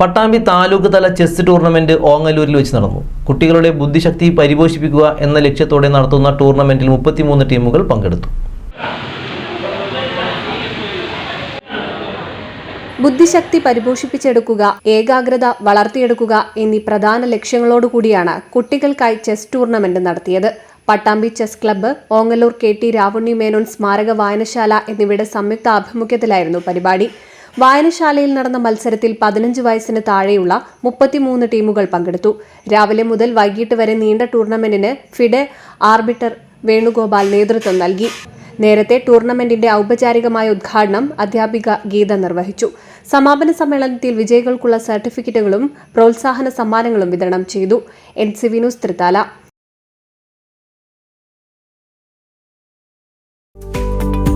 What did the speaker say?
പട്ടാമ്പി താലൂക്ക് തല chess tournament ഓങ്ങല്ലൂരിൽ വെച്ച് നടന്നു. കുട്ടികളുടെ ബുദ്ധിശക്തി പരിപോഷിപ്പിക്കുക എന്ന ലക്ഷ്യത്തോടെ നടത്തുന്ന ടൂർണമെന്റിൽ മുപ്പത്തിമൂന്ന് ടീമുകൾ പങ്കെടുത്തു. ബുദ്ധിശക്തി പരിപോഷിപ്പിച്ചെടുക്കുക ഏകാഗ്രത വളർത്തിയെടുക്കുക എന്നീ പ്രധാന ലക്ഷ്യങ്ങളോടുകൂടിയാണ് കുട്ടികൾക്കായി ചെസ് ടൂർണമെന്റ് നടത്തിയത്. Pattambi chess club Ongallur K T Ravunni Menon സ്മാരക വായനശാല എന്നിവയുടെ സംയുക്ത ആഭിമുഖ്യത്തിലായിരുന്നു പരിപാടി. വായനശാലയിൽ നടന്ന മത്സരത്തിൽ പതിനഞ്ച് വയസ്സിന് താഴെയുള്ള മുപ്പത്തിമൂന്ന് ടീമുകൾ പങ്കെടുത്തു. രാവിലെ മുതൽ വൈകിട്ട് വരെ നീണ്ട ടൂർണമെന്റിന് ഫിഡെ ആർബിറ്റർ വേണുഗോപാൽ നേതൃത്വം നൽകി. നേരത്തെ ടൂർണമെന്റിന്റെ ഔപചാരികമായ ഉദ്ഘാടനം അധ്യാപിക ഗീത നിർവഹിച്ചു. സമാപന സമ്മേളനത്തിൽ വിജയികൾക്കുള്ള സർട്ടിഫിക്കറ്റുകളും പ്രോത്സാഹന സമ്മാനങ്ങളും വിതരണം ചെയ്തു. N C V news Thrithala.